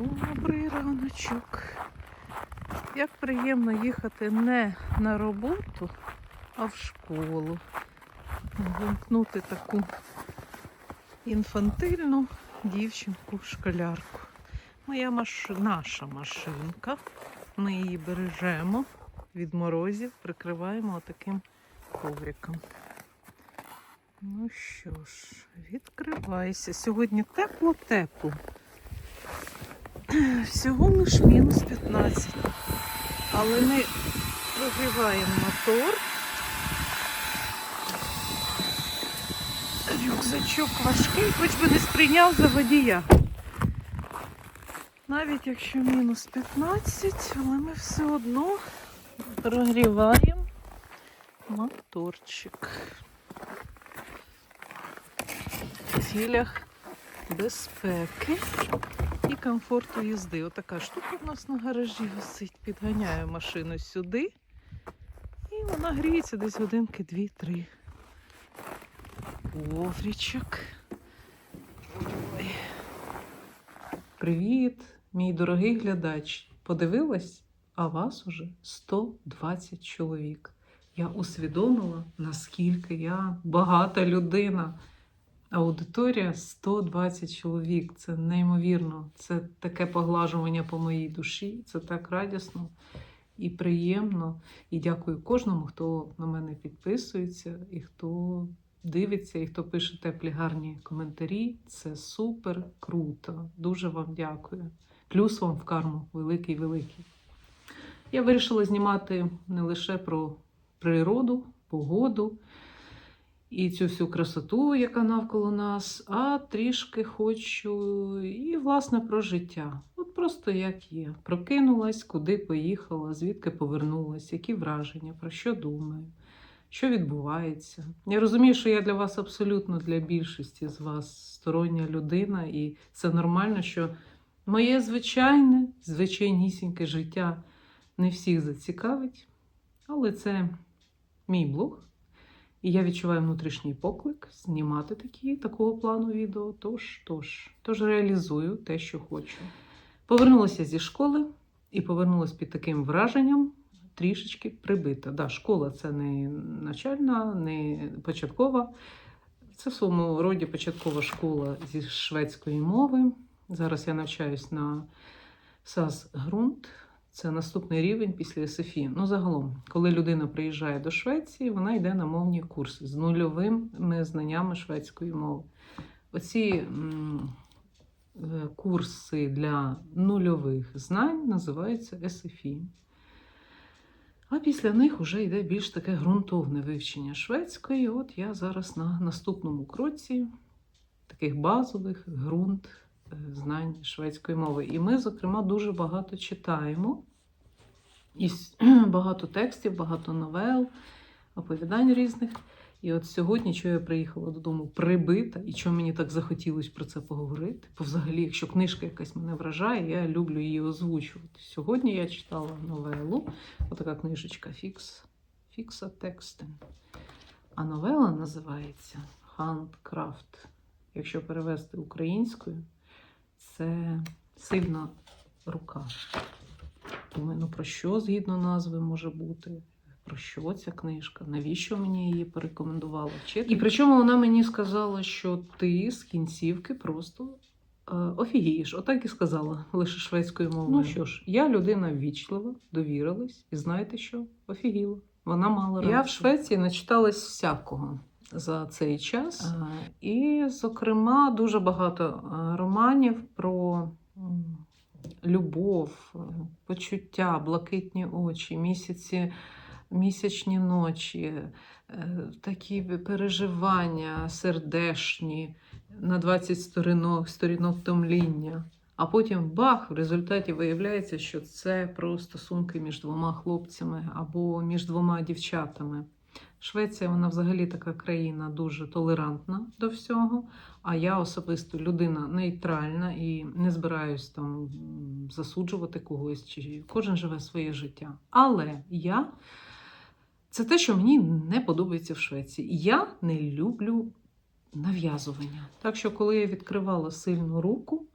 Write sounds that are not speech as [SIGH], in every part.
Добрий раночок. Як приємно їхати не на роботу, а в школу. Вимкнути таку інфантильну дівчинку-школярку. Моя маш... наша машинка. Ми її бережемо від морозів, прикриваємо таким ковриком. Ну що ж, відкривайся. Сьогодні тепло-тепло. [CLEARS THROAT] Всього лиш мінус 15. Але ми прогріваємо мотор. Рюкзачок важкий, хоч би не сприйняв за водія. Навіть якщо мінус 15, але ми все одно прогріваємо моторчик. В цілях безпеки і комфорту їзди. Отака штука в нас на гаражі висить. Підганяю машину сюди. І вона гріється десь годинки 2-3. Коврічок. Привіт, мій дорогий глядач. Подивилась, а вас уже 120 чоловік. Я усвідомила, наскільки я багата людина. Аудиторія 120 чоловік. Це неймовірно. Це таке поглажування по моїй душі. Це так радісно і приємно. І дякую кожному, хто на мене підписується, і хто дивиться, і хто пише теплі гарні коментарі. Це супер круто. Дуже вам дякую. Плюс вам в карму великий великий. Я вирішила знімати не лише про природу, погоду і цю всю красоту, яка навколо нас, а трішки хочу і, власне, про життя. От просто як є. Прокинулась, куди поїхала, звідки повернулась, які враження, про що думаю, що відбувається. Я розумію, що я для вас абсолютно для більшості з вас стороння людина, і це нормально, що моє звичайне, звичайнісіньке життя не всіх зацікавить, але це мій блог. І я відчуваю внутрішній поклик знімати такі, такого плану відео. Тож, тож, тож реалізую те, що хочу. Повернулася зі школи і повернулася під таким враженням, трішечки прибита. Да, школа це не навчальна, не початкова. Це в своєму роді початкова школа зі шведської мови. Зараз я навчаюсь на САС Грунт. Це наступний рівень після СФІ. Ну, загалом, коли людина приїжджає до Швеції, вона йде на мовні курси з нульовими знаннями шведської мови. Оці е, курси для нульових знань називаються СФІ. А після них вже йде більш таке ґрунтовне вивчення шведської. От я зараз на наступному кроці таких базових ґрунт знань шведської мови. І ми, зокрема, дуже багато читаємо. І [CLEARS THROAT] багато текстів, багато новел, оповідань різних. І от сьогодні, що я приїхала додому прибита, і чому мені так захотілося про це поговорити. Бо взагалі, якщо книжка якась мене вражає, я люблю її озвучувати. Сьогодні я читала новелу, отака книжечка Фікс, Фікса Текстен. А новела називається Handcraft. Якщо перевести українською, це сильна рука. Думаю, ну про що згідно назви може бути? Про що ця книжка? Навіщо мені її порекомендувала вчити? І причому вона мені сказала, що ти з кінцівки просто е, офігієш. Отак і сказала, лише шведською мовою. Ну що ж, я людина ввічлива, довірилась, і знаєте що? Офігіла. Вона мала Я в Швеції начиталась всякого за цей час. І, зокрема, дуже багато е, романів про любов, почуття, блакитні очі, місяці, місячні ночі, е, такі переживання сердешні на 20 сторінок, сторінок томління. А потім бах, в результаті виявляється, що це про стосунки між двома хлопцями або між двома дівчатами. Швеція, вона взагалі така країна дуже толерантна до всього. А я особисто людина нейтральна і не збираюсь там засуджувати когось, чи кожен живе своє життя. Але я це те, що мені не подобається в Швеції. Я не люблю нав'язування. Так що, коли я відкривала сильну руку,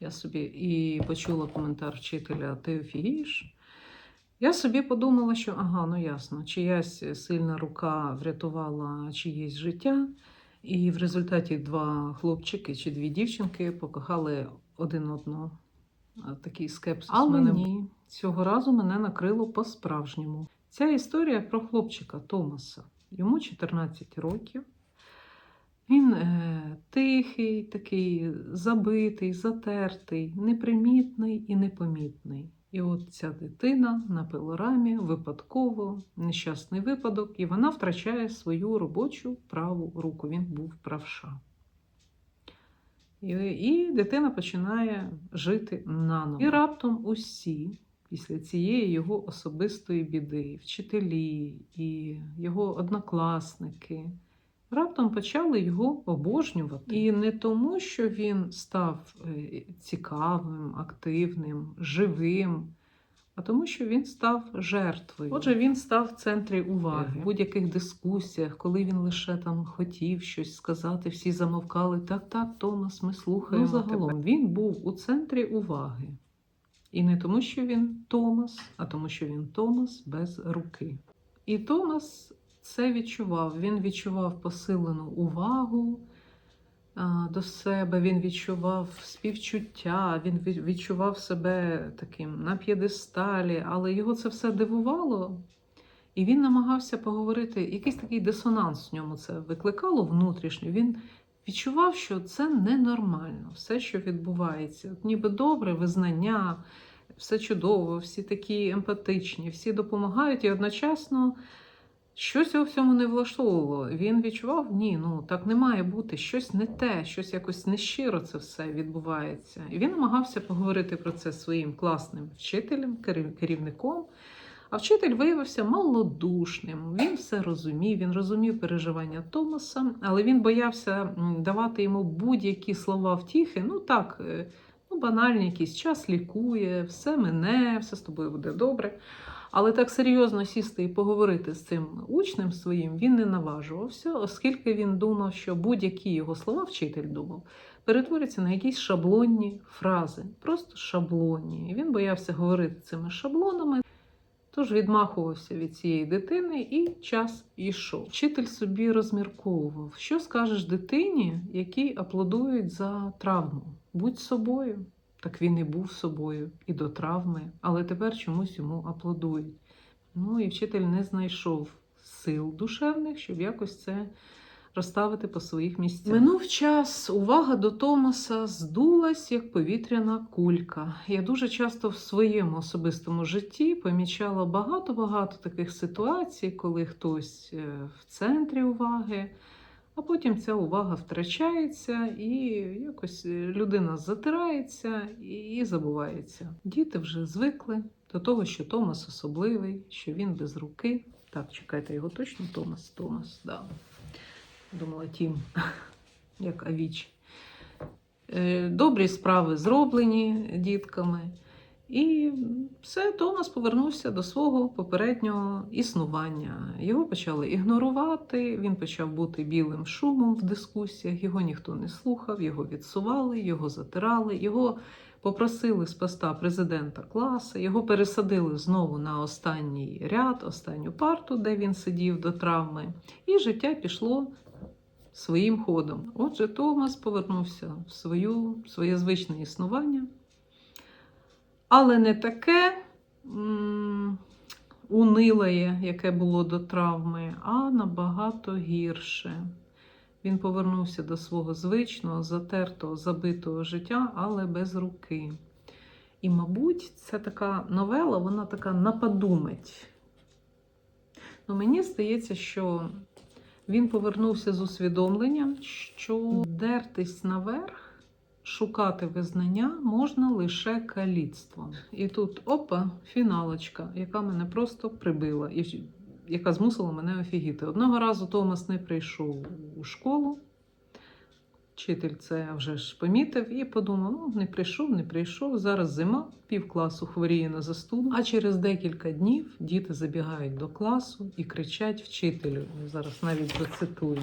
Я собі і почула коментар вчителя Ти офігієш? Я собі подумала, що ага, ну ясно, чиясь сильна рука врятувала чиєсь життя, і в результаті два хлопчики чи дві дівчинки покохали один одного. Такий скепсис. Але мене ні. Цього разу мене накрило по-справжньому. Ця історія про хлопчика Томаса. Йому 14 років. Він е, тихий, такий забитий, затертий, непримітний і непомітний. І от ця дитина на пилорамі випадково, нещасний випадок, і вона втрачає свою робочу праву руку. Він був правша. І, і дитина починає жити наново. І раптом усі після цієї його особистої біди, вчителі і його однокласники раптом почали його обожнювати. І не тому, що він став е, цікавим, активним, живим. А тому, що він став жертвою. Отже, він став в центрі уваги в будь-яких дискусіях, коли він лише там хотів щось сказати, всі замовкали. Так, так, Томас, ми слухаємо. Ну, загалом тебе. він був у центрі уваги. І не тому, що він Томас, а тому, що він Томас без руки. І Томас це відчував. Він відчував посилену увагу до себе, він відчував співчуття, він відчував себе таким на п'єдесталі, але його це все дивувало. І він намагався поговорити, якийсь такий дисонанс в ньому це викликало внутрішньо. Він відчував, що це ненормально, все, що відбувається. От ніби добре, визнання, все чудово, всі такі емпатичні, всі допомагають, і одночасно щось його в цьому не влаштовувало. Він відчував, ні, ну так не має бути, щось не те, щось якось нещиро це все відбувається. І він намагався поговорити про це своїм класним вчителем, керівником. А вчитель виявився малодушним. Він все розумів, він розумів переживання Томаса, але він боявся давати йому будь-які слова втіхи. Ну так, е, ну, банальні якісь час лікує, все мине, все з тобою буде добре. Але так серйозно сісти і поговорити з цим учнем своїм він не наважувався, оскільки він думав, що будь-які його слова, вчитель думав, перетворяться на якісь шаблонні фрази, просто шаблонні. І він боявся говорити цими шаблонами. Тож відмахувався від цієї дитини, і час ішов. Вчитель собі розмірковував, що скажеш дитині, якій аплодують за травму. Будь собою. Так він і був собою, і до травми, але тепер чомусь йому аплодують. Ну і вчитель не знайшов сил душевних, щоб якось це розставити по своїх місцях. Минув час, увага до Томаса здулась, як повітряна кулька. Я дуже часто в своєму особистому житті помічала багато-багато таких ситуацій, коли хтось е, в центрі уваги. А потім ця увага втрачається, і якось е, людина затирається і, забувається. Діти вже звикли до того, що Томас особливий, що він без руки. Так, чекайте, його точно Томас, Томас, да. Думала, Тім, [LAUGHS] як Авіч. Е, Добрі справи зроблені дітками. І все, Томас повернувся до свого попереднього існування. Його почали ігнорувати, він почав бути білим шумом в дискусіях, його ніхто не слухав, його відсували, його затирали, його попросили з поста президента класу, його пересадили знову на останній ряд, останню парту, де він сидів до травми, і життя пішло своїм ходом. Отже, Томас повернувся в свою, своє звичне існування. Але не таке м, униле, яке було до травми, а набагато гірше. Він повернувся до свого звичного, затертого, забитого життя, але без руки. І, мабуть, ця така новела, вона така на подумать. Ну, мені здається, що він повернувся з усвідомленням, що дертись наверх шукати визнання можна лише каліцтвом. І тут опа, фіналочка, яка мене просто прибила, і яка змусила мене офігіти. Одного разу Томас не прийшов у школу. Вчитель це вже ж помітив і подумав: ну, не прийшов, не прийшов. Зараз зима, пів класу хворіє на застуду. А через декілька днів діти забігають до класу і кричать вчителю. Я Зараз навіть процитую.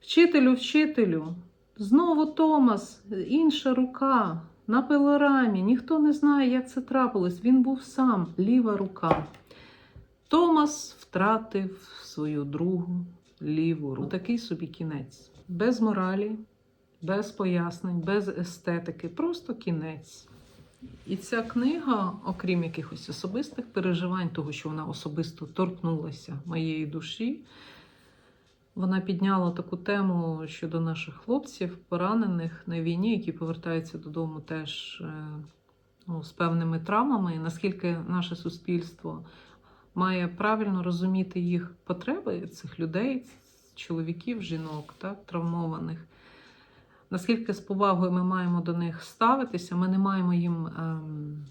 Вчителю, вчителю, знову Томас, інша рука. на пилорамі. Ніхто не знає, як це трапилось. Він був сам, ліва рука. Томас втратив свою другу ліву руку. Такий собі кінець. Без моралі, без пояснень, без естетики, просто кінець. І ця книга, окрім якихось особистих переживань, того, що вона особисто торкнулася моєї душі, вона підняла таку тему щодо наших хлопців, поранених на війні, які повертаються додому теж е, ну, з певними травмами, наскільки наше суспільство має правильно розуміти їх потреби цих людей, чоловіків, жінок, так, травмованих. Наскільки з повагою ми маємо до них ставитися, ми не маємо їм ем,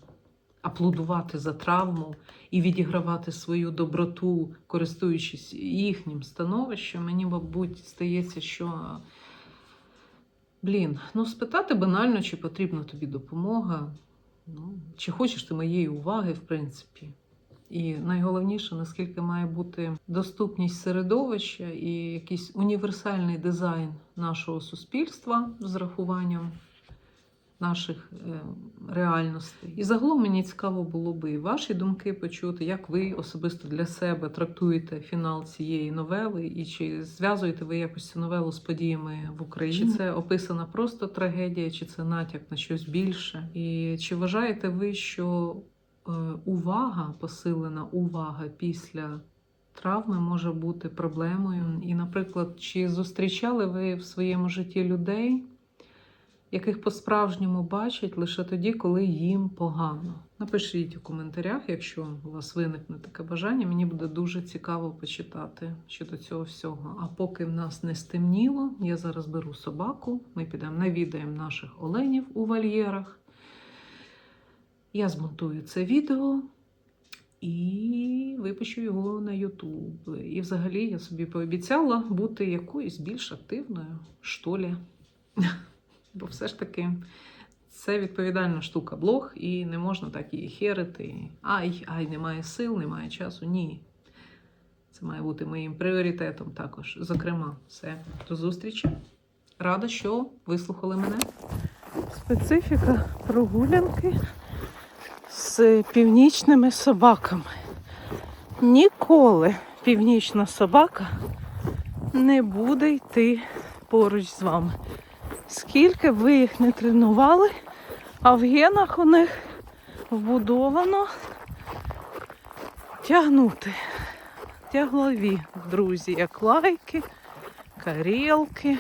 аплодувати за травму і відігравати свою доброту, користуючись їхнім становищем. Мені, мабуть, здається, що блін, ну спитати банально, чи потрібна тобі допомога, ну, чи хочеш ти моєї уваги, в принципі. І найголовніше, наскільки має бути доступність середовища і якийсь універсальний дизайн нашого суспільства з рахуванням наших е, реальностей. І загалом мені цікаво було би ваші думки почути, як ви особисто для себе трактуєте фінал цієї новели, і чи зв'язуєте ви якось цю новелу з подіями в Україні? Чи це описана просто трагедія, чи це натяк на щось більше? І чи вважаєте ви, що е, увага, посилена увага після травми може бути проблемою? І, наприклад, чи зустрічали ви в своєму житті людей? Яких по-справжньому бачать лише тоді, коли їм погано. Напишіть у коментарях, якщо у вас виникне таке бажання. Мені буде дуже цікаво почитати щодо цього всього. А поки в нас не стемніло, я зараз беру собаку. Ми підемо навідаємо наших оленів у вольєрах. Я змонтую це відео. І випущу його на Ютуб. І взагалі я собі пообіцяла бути якоюсь більш активною, що лі. Бо все ж таки це відповідальна штука блог, і не можна так її херити. Ай, ай, немає сил, немає часу. Ні. Це має бути моїм пріоритетом також. Зокрема, все. До зустрічі. Рада, що вислухали мене. Специфіка прогулянки з північними собаками. Ніколи північна собака не буде йти поруч з вами. Скільки б ви їх не тренували, а в генах у них вбудовано тягнути. Тяглові, друзі, як лайки, карілки,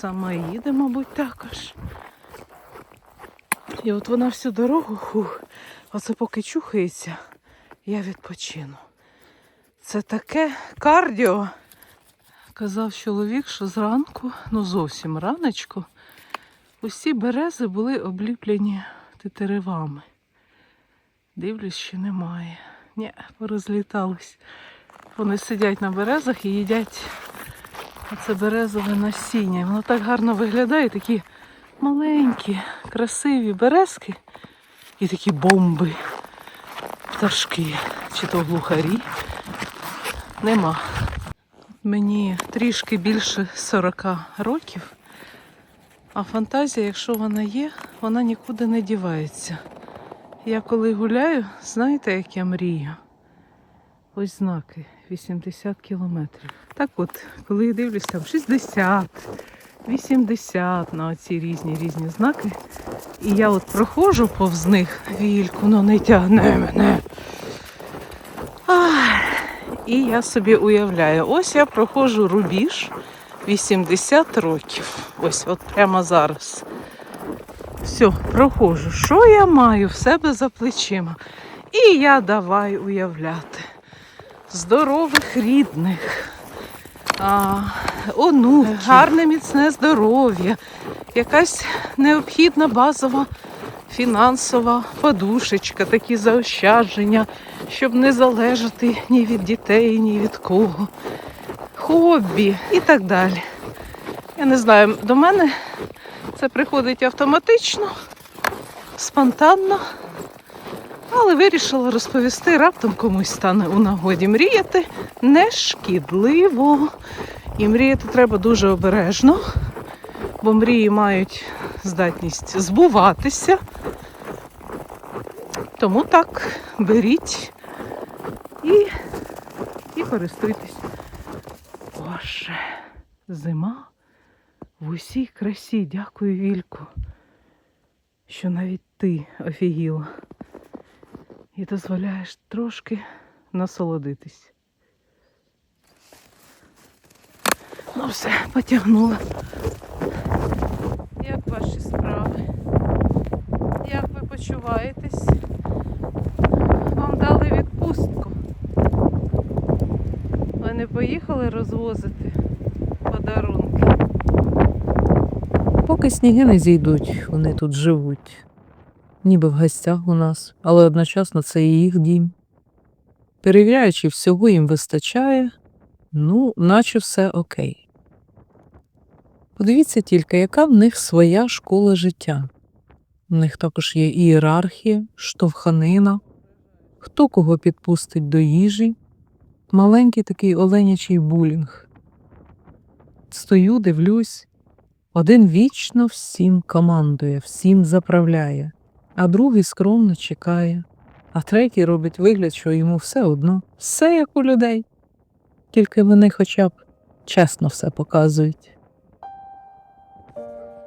самоїди, мабуть, також. І от вона всю дорогу, хух, оце поки чухається, я відпочину. Це таке кардіо. Казав чоловік, що зранку, ну зовсім раночку, усі берези були обліплені тетеревами. Дивлюсь, що немає. Ні, порозлітались. Вони сидять на березах і їдять оце березове насіння. Воно так гарно виглядає, такі маленькі, красиві березки і такі бомби, пташки, чи то глухарі. Нема. Мені трішки більше 40 років, а фантазія, якщо вона є, вона нікуди не дівається. Я коли гуляю, знаєте, як я мрію? Ось знаки 80 кілометрів. Так от, коли я дивлюсь там 60, 80 на оці різні різні знаки. І я от проходжу повз них вільку, ну не тягне мене. І я собі уявляю, ось я проходжу рубіж 80 років. Ось, от прямо зараз. Все, проходжу. Що я маю в себе за плечима? І я давай уявляти. Здорових рідних, а, онуків, гарне міцне здоров'я, якась необхідна базова фінансова подушечка, такі заощадження, щоб не залежати ні від дітей, ні від кого, хобі і так далі. Я не знаю, до мене це приходить автоматично, спонтанно, але вирішила розповісти, раптом комусь стане у нагоді мріяти не шкідливо. І мріяти треба дуже обережно, бо мрії мають здатність збуватися. Тому так, беріть і, і користуйтесь. Боже, зима в усій красі. Дякую, Вільку, що навіть ти офігіла і дозволяєш трошки насолодитись. Ну все, потягнула. Як ваші справи? Як ви почуваєтесь? Вам дали відпустку. Ви не поїхали розвозити подарунки? Поки сніги не зійдуть, вони тут живуть. Ніби в гостях у нас, але одночасно це і їх дім. Перевіряючи, всього їм вистачає, ну, наче все окей. Подивіться тільки, яка в них своя школа життя. У них також є ієрархія, штовханина, хто кого підпустить до їжі, маленький такий оленячий булінг. Стою, дивлюсь, один вічно всім командує, всім заправляє, а другий скромно чекає, а третій робить вигляд, що йому все одно, все як у людей. Тільки вони хоча б чесно все показують. Lord.